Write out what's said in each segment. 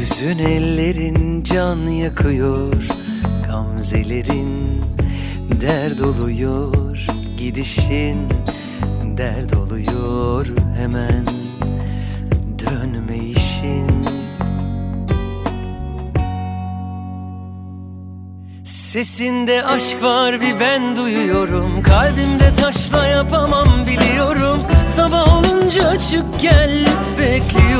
Yüzün ellerin can yakıyor Gamzelerin dert oluyor Gidişin dert oluyor hemen Dönme işin. Sesinde aşk var bir ben duyuyorum Kalbimde taşla yapamam biliyorum. Sabah olunca çık gel bekliyorum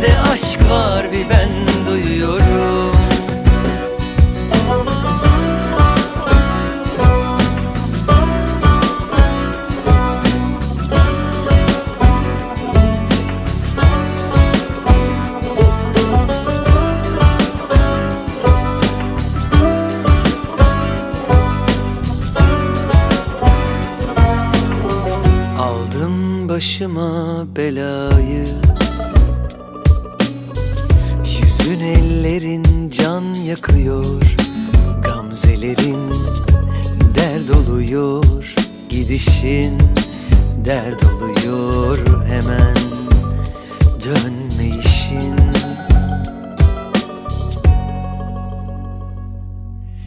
Sesinde aşk var bir ben duyuyorum. Aldım başıma belayı Ellerin can yakıyor Gamzelerin dert oluyor Gidişin dert oluyor. Hemen Dönme işin.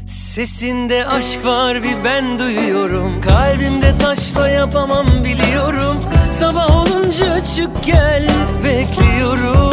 Sesinde aşk var bir ben duyuyorum. Kalbimde taşla yapamam biliyorum. Sabah olunca çık gel bekliyorum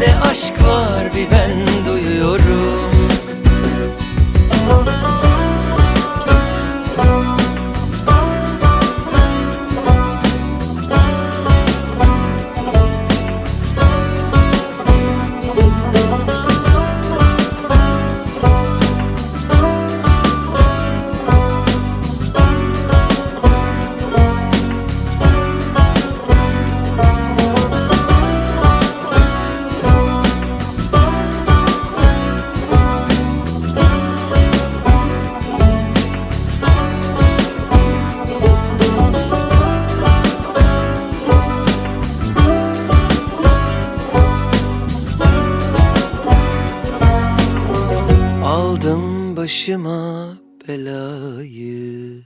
Sesinde aşk var bir ben duyuyorum Aldım başıma belayı